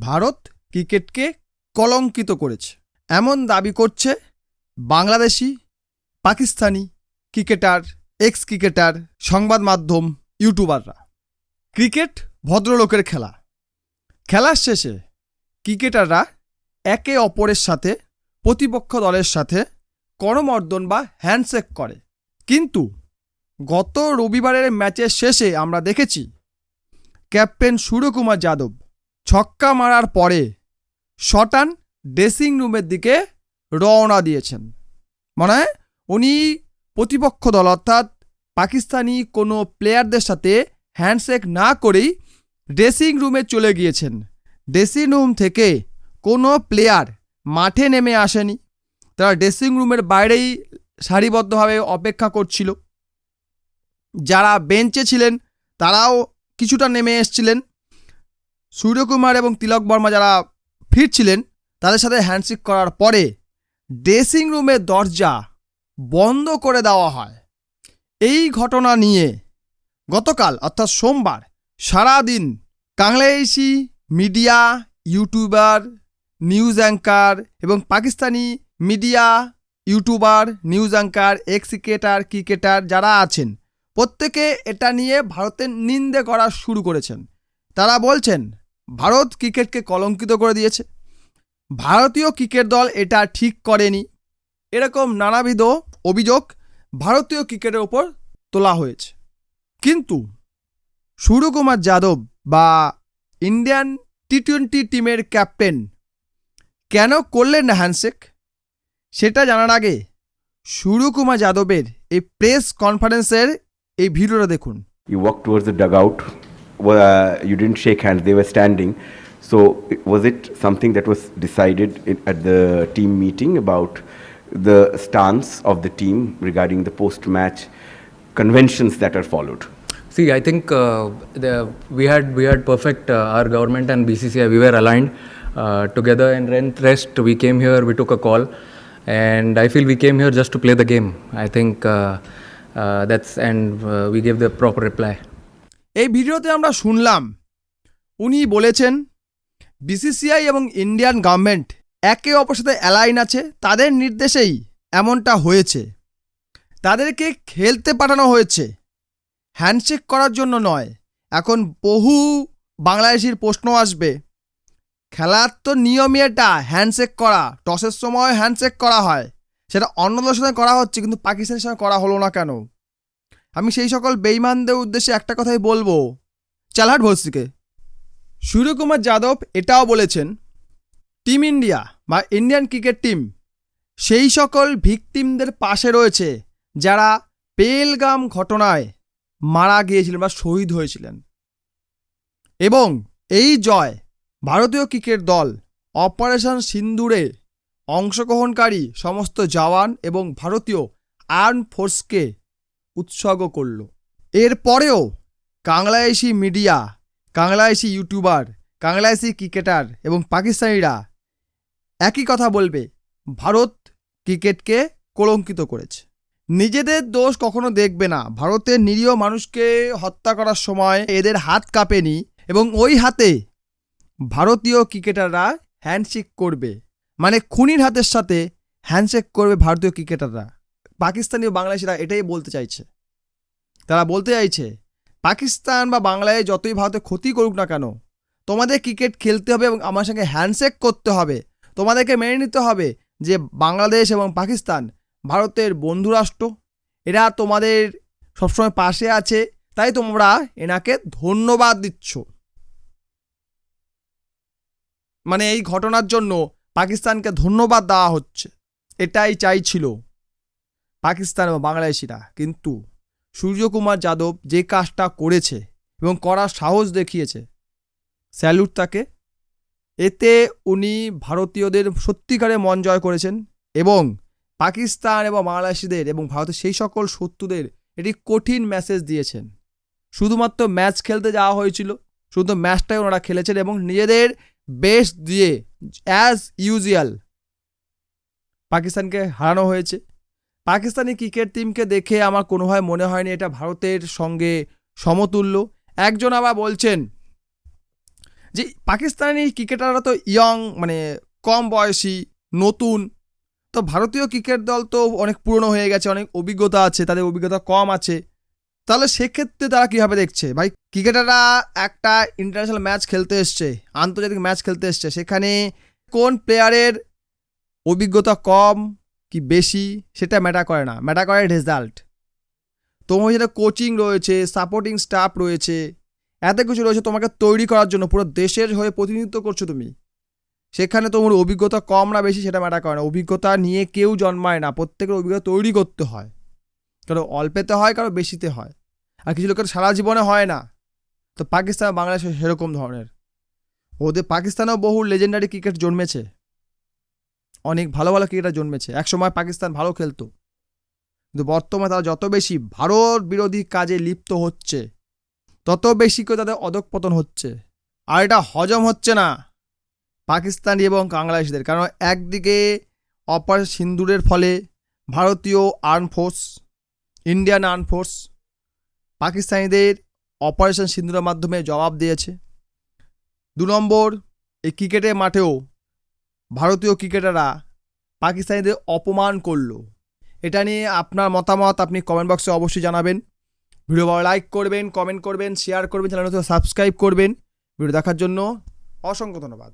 ভারত ক্রিকেটকে কলঙ্কিত করেছে। এমন দাবি করছে Bangladeshi, Pakistani cricketer ex cricketer সংবাদ মাধ্যম, ইউটিউবাররা। ক্রিকেট ভদ্রলোকের খেলা। খেলার শেষে ক্রিকেটাররা একে অপরের সাথে, প্রতিপক্ষ দলের সাথে করমর্দন বা হ্যান্ডশেক করে। কিন্তু গত রবিবারের ম্যাচের শেষে আমরা দেখেছি ক্যাপ্টেন সূর্যকুমার যাদব ছক্কা মারার পরে শটান ড্রেসিং রুমের দিকে রওনা দিয়েছেন। মানে উনি প্রতিপক্ষ দল অর্থাৎ পাকিস্তানি কোনো প্লেয়ারদের সাথে হ্যান্ডশেক না করেই ড্রেসিং রুমে চলে গিয়েছেন। ড্রেসিং রুম থেকে কোনো প্লেয়ার মাঠে নেমে আসেনি। তারা ড্রেসিং রুমের বাইরেই সারিবদ্ধভাবে অপেক্ষা করছিল। যারা বেঞ্চে ছিলেন, তারাও কিছুটা নেমে এসছিলেন। সূর্যকুমার এবং তিলক বর্মা যারা ফিরছিলেন, তাদের সাথে হ্যান্ডশেক করার পরে ড্রেসিং রুমের দরজা বন্ধ করে দেওয়া হয়। এই ঘটনা নিয়ে গতকাল, অর্থাৎ সোমবার, সারাদিন Bangladeshi media, YouTuber, news anchor এবং Pakistani media, YouTuber, news anchor ex cricketer cricketer যারা আছেন, প্রত্যেকে এটা নিয়ে ভারতের নিন্দে করা শুরু করেছেন। তারা বলছেন, ভারত ক্রিকেটকে কলঙ্কিত করে দিয়েছে। ভারতীয় ক্রিকেট দল এটা ঠিক করেনি। এরকম নানাবিধ অভিযোগ ভারতীয় ক্রিকেটের ওপর তোলা হয়েছে। কিন্তু সূর্যকুমার যাদব বা ইন্ডিয়ান টি টোয়েন্টি টিমের ক্যাপ্টেন কেন করলেন না হ্যান্ডশেক? সেটা জানার আগে সূর্যকুমার যাদবের এই প্রেস কনফারেন্সের এই ভিডিওটা দেখুন। You walked towards the dugout. You didn't shake hands, they were standing. So, was it something that was decided i- at the team meeting about the stance of the team regarding the post match conventions that are followed? See, I think uh, the, we had we had perfect uh, our government and BCCI. We were aligned uh, together, and then rest we came here. We took a call, and I feel we came here just to play the game. I think uh, uh, that's and uh, we gave the proper reply. এই ভিডিওতে আমরা শুনলাম, উনি বলেছেন BCCI এবং Indian government একে অপরের সাথে অ্যালাইন আছে, তাদের নির্দেশেই এমনটা হয়েছে। তাদেরকে খেলতে পাঠানো হয়েছে। হ্যান্ডশেক করার জন্য নয়, এখন বহু বাংলাদেশির প্রশ্ন আসবে। খেলার তো নিয়মই এটা হ্যান্ডশেক করা টসের সময় হ্যান্ডশেক করা হয়। সেটা অন্য দলের সাথে করা হচ্ছে, কিন্তু পাকিস্তানের সঙ্গে করা হলো না কেন? আমি সেই সকল বেইমানদের উদ্দেশ্যে একটা কথাই বলব। চালহাট ভস্তিকে সূর্যকুমার যাদব এটাও বলেছেন, টিম ইন্ডিয়া বা ইন্ডিয়ান ক্রিকেট টিম, সেই সকল ভিকটিমদের পাশে রয়েছে যারা পেলগাম ঘটনায় মারা গিয়েছিলেন বা শহীদ হয়েছিলেন। এবং এই জয় ভারতীয় ক্রিকেট দল, অপারেশন সিন্দুরে অংশগ্রহণকারী সমস্ত জওয়ান এবং ভারতীয় আর্ম ফোর্সকে উৎসর্গ করল। এরপরেও Bangladeshi media Bangladeshi YouTuber Bangladeshi cricketer এবং পাকিস্তানিরা একই কথা বলবে, ভারত ক্রিকেটকে কলঙ্কিত করেছে। নিজেদের দোষ কখনো দেখবে না। ভারতের নিরীহ মানুষকে হত্যা করার সময় এদের হাত কাঁপেনি এবং ওই হাতে ভারতীয় ক্রিকেটাররা হ্যান্ডশেক করবে। মানে খুনির হাতের সাথে হ্যান্ডশেক করবে ভারতীয় ক্রিকেটাররা। পাকিস্তানি ও বাংলাদেশিরা এটাই বলতে চাইছে। তারা বলতে চাইছে, পাকিস্তান বা বাংলায় যতই ভারতে ক্ষতি করুক না কেন, তোমাদের ক্রিকেট খেলতে হবে এবং আমার সঙ্গে হ্যান্ডশেক করতে হবে। তোমাদেরকে মেনে নিতে হবে যে বাংলাদেশ এবং পাকিস্তান ভারতের বন্ধুরাষ্ট্র। এরা তোমাদের সবসময় পাশে আছে, তাই তোমরা এনাকে ধন্যবাদ দিচ্ছ। মানে এই ঘটনার জন্য পাকিস্তানকে ধন্যবাদ দেওয়া হচ্ছে। এটাই চাইছিল। পাকিস্তান এবং বাংলাদেশিরা। কিন্তু সূর্যকুমার যাদব যে কাজটা করেছে এবং করার সাহস দেখিয়েছে, স্যালুট তাকে। এতে উনি ভারতীয়দের সত্যিকারে মন জয় করেছেন এবং পাকিস্তান এবং বাংলাদেশিদের এবং ভারতের সেই সকল শত্রুদের এটি কঠিন মেসেজ দিয়েছেন। শুধুমাত্র ম্যাচ খেলতে যাওয়া হয়েছিল, শুধু ম্যাচটাই ওনারা খেলেছেন এবং নিজেদের বেস্ট দিয়ে অ্যাজ ইউজুয়াল পাকিস্তানকে হারানো হয়েছে। পাকিস্তানি ক্রিকেট টিমকে দেখে আমার কোনোভাবে মনে হয়নি এটা ভারতের সঙ্গে সমতুল্য। একজন আবার বলছেন যে পাকিস্তানি ক্রিকেটাররা তো ইয়ং মানে কম বয়সী, নতুন। তো ভারতীয় ক্রিকেট দল তো অনেক পুরনো হয়ে গেছে, অনেক অভিজ্ঞতা আছে, তাদের অভিজ্ঞতা কম আছে। তাহলে সেক্ষেত্রে তারা কীভাবে দেখছে? ভাই, ক্রিকেটাররা একটা ইন্টারন্যাশনাল ম্যাচ খেলতে এসছে, আন্তর্জাতিক ম্যাচ খেলতে এসছে। সেখানে কোন প্লেয়ারের অভিজ্ঞতা কম কি বেশি, সেটা ম্যাটার করে না। ম্যাটার করে রেজাল্ট তোমার যেটা কোচিং রয়েছে সাপোর্টিং স্টাফ রয়েছে, এত কিছু রয়েছে তোমাকে তৈরি করার জন্য, পুরো দেশের হয়ে প্রতিনিধিত্ব করছ তুমি। সেখানে তোমার অভিজ্ঞতা কম না বেশি, সেটা ম্যাটার করে না। অভিজ্ঞতা নিয়ে কেউ জন্মায় না, প্রত্যেকের অভিজ্ঞতা তৈরি করতে হয়। কারও অল্পেতে হয়, কারও বেশিতে হয়। আর কিছু লোকের সারা জীবনে হয় না। তো পাকিস্তান বাংলাদেশে সেরকম ধরনের। ওদের পাকিস্তানেও বহু লেজেন্ডারি ক্রিকেট জন্মেছে। অনেক ভালো ভালো ক্রিকেটার জন্মেছে। একসময় পাকিস্তান ভালো খেলতো। কিন্তু বর্তমানে তারা যত বেশি ভারত বিরোধী কাজে লিপ্ত হচ্ছে, তত বেশি করে তাদের অধঃপতন হচ্ছে। আর এটা হজম হচ্ছে না পাকিস্তানি এবং বাংলাদেশিদের। কারণ একদিকে অপারেশন সিন্দুরের ফলে ভারতীয় arm force, Indian arm force পাকিস্তানিদের অপারেশন সিন্দুরের মাধ্যমে জবাব দিয়েছে। দু নম্বর, এই ক্রিকেটের মাঠেও ভারতীয় ক্রিকেটাররা পাকিস্তানিদের অপমান করল। এটা নিয়ে আপনার মতামত আপনি কমেন্ট বক্সে অবশ্যই জানাবেন। ভিডিও ভালো লাইক করবেন কমেন্ট করবেন শেয়ার করবেন চ্যানেল সাবস্ক্রাইব করবেন। ভিডিও দেখার জন্য অসংখ্য ধন্যবাদ।